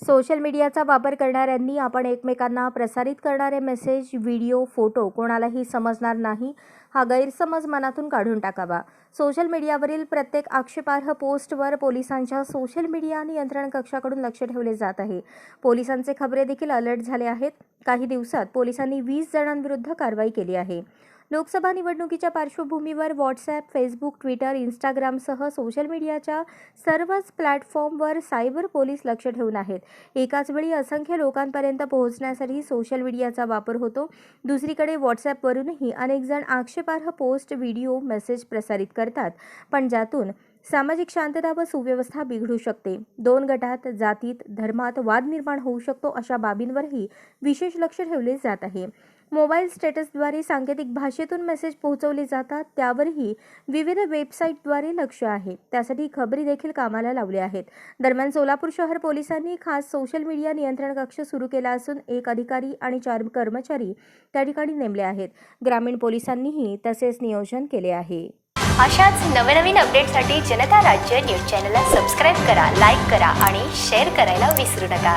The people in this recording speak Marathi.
सोशल मीडियाचा वापर करणाऱ्यांनी आपण एकमेकांना प्रसारित करणारे मेसेज व्हिडिओ फोटो कोणालाही समजणार नाही हा गैरसमज मनातून काढून टाकावा. सोशल मीडियावरील प्रत्येक आक्षेपार्ह पोस्टवर पोलिसांच्या सोशल मीडिया नियंत्रण कक्षाकडून लक्ष ठेवले जात आहे. पोलिसांचे खबरे देखील अलर्ट झाले आहेत. काही दिवसात पोलिसांनी वीस जणांविरुद्ध कारवाई केली आहे. लोकसभा निवडणुकीच्या पार्श्वभूमीवर व्हॉट्सॲप फेसबुक ट्विटर इंस्टाग्रामसह सोशल मीडियाच्या सर्वच प्लॅटफॉर्मवर सायबर पोलीस लक्ष ठेवून आहेत. एकाच वेळी असंख्य लोकांपर्यंत पोहोचण्यासाठी सोशल मीडियाचा वापर होतो. दुसरीकडे व्हॉट्सॲपवरूनही अनेकजण आक्षेपार्ह पोस्ट व्हिडिओ मेसेज प्रसारित करतात. पण ज्यातून सामाजिक शांतता व सुव्यवस्था बिघडू शकते. दोन गटात जातीत धर्मात वाद निर्माण होऊ शकतो अशा बाबींवरही विशेष लक्ष ठेवले जात आहे. मोबाईल स्टेटसद्वारे सांकेतिक भाषेतून मेसेज पोहोचवले जातात त्यावरही विविध वेबसाईटद्वारे लक्ष आहे. त्यासाठी खबरी देखील कामाला लावले आहेत. दरम्यान सोलापूर शहर पोलिसांनी खास सोशल मीडिया नियंत्रण कक्ष सुरू केला असून एक अधिकारी आणि चार कर्मचारी त्या ठिकाणी नेमले आहेत. ग्रामीण पोलिसांनीही तसेच नियोजन केले आहे. अशाच नवनवीन अपडेटसाठी जनता राज्य न्यूज चॅनलला सबस्क्राईब करा लाईक करा आणि शेअर करायला विसरू नका.